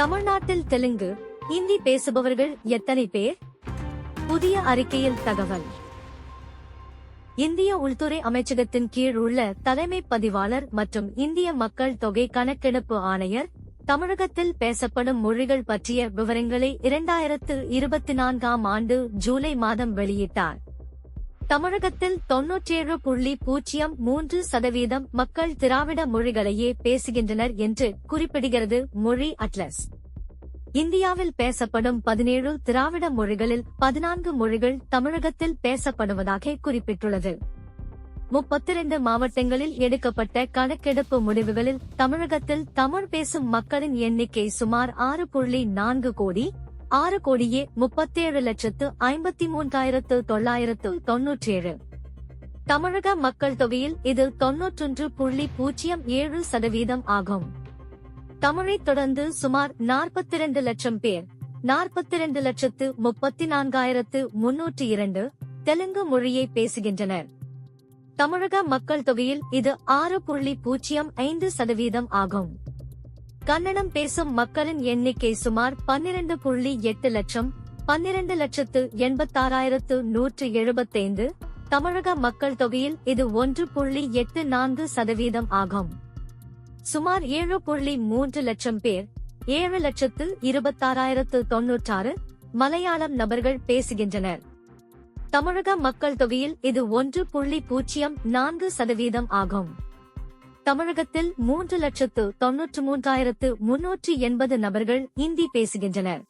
தமிழ்நாட்டில் தெலுங்கு இந்தி பேசுபவர்கள் எத்தனை பேர்? புதிய அறிக்கையில் தகவல். இந்திய உள்துறை அமைச்சகத்தின் கீழ் உள்ள தலைமை பதிவாளர் மற்றும் இந்திய மக்கள் தொகை கணக்கெடுப்பு ஆணையர் தமிழகத்தில் பேசப்படும் மொழிகள் பற்றிய விவரங்களை இரண்டாயிரத்து இருபத்தி நான்காம் ஆண்டு ஜூலை மாதம் வெளியிட்டார். தமிழகத்தில் தொன்னூற்றேழு புள்ளி பூஜ்ஜியம் மூன்று சதவீதம் மக்கள் திராவிட மொழிகளையே பேசுகின்றனர் என்று குறிப்பிடுகிறது மொழி அட்லஸ். இந்தியாவில் பேசப்படும் பதினேழு திராவிட மொழிகளில் பதினான்கு மொழிகள் தமிழகத்தில் பேசப்படுவதாக குறிப்பிட்டுள்ளது. முப்பத்திரண்டு மாவட்டங்களில் எடுக்கப்பட்ட கணக்கெடுப்பு முடிவுகளில் தமிழகத்தில் தமிழ் பேசும் மக்களின் எண்ணிக்கை சுமார் ஆறு புள்ளி நான்கு கோடி ஆறு கோடியே முப்பத்தேழு லட்சத்து ஐம்பத்தி மூன்றாயிரத்து தொள்ளாயிரத்து தொன்னூற்றேழு. தமிழக மக்கள் தொகையில் இது தொன்னூற்றொன்று புள்ளி பூஜ்ஜியம் ஏழு சதவீதம் ஆகும். தமிழைத் தொடர்ந்து சுமார் நாற்பத்திரண்டு லட்சம் பேர் நாற்பத்திரண்டு லட்சத்து முப்பத்தி நான்காயிரத்து முன்னூற்றி இரண்டு தெலுங்கு மொழியை பேசுகின்றனர். தமிழக மக்கள் தொகையில் இது ஆறு புள்ளி பூஜ்ஜியம் ஐந்து சதவீதம் ஆகும். கன்னடம் பேசும் மக்களின் எண்ணிக்கை சுமார் பன்னிரண்டு புள்ளி எட்டு லட்சம் பன்னிரண்டு லட்சத்து எண்பத்தாறாயிரத்து நூற்று எழுபத்தைந்து. தமிழக மக்கள் தொகையில் இது ஒன்று புள்ளி எட்டு நான்கு சதவீதம் ஆகும். சுமார் ஏழு புள்ளி மூன்று லட்சம் பேர் ஏழு லட்சத்து இருபத்தாறாயிரத்து தொன்னூற்றாறு மலையாளம் நபர்கள் பேசுகின்றனர். தமிழக மக்கள் தொகையில் இது ஒன்று புள்ளி பூஜ்ஜியம் நான்கு சதவீதம் ஆகும். தமிழகத்தில் மூன்று லட்சத்து தொன்னூற்று மூன்றாயிரத்து முன்னூற்றி எண்பது நபர்கள் இந்தி பேசுகின்றனர்.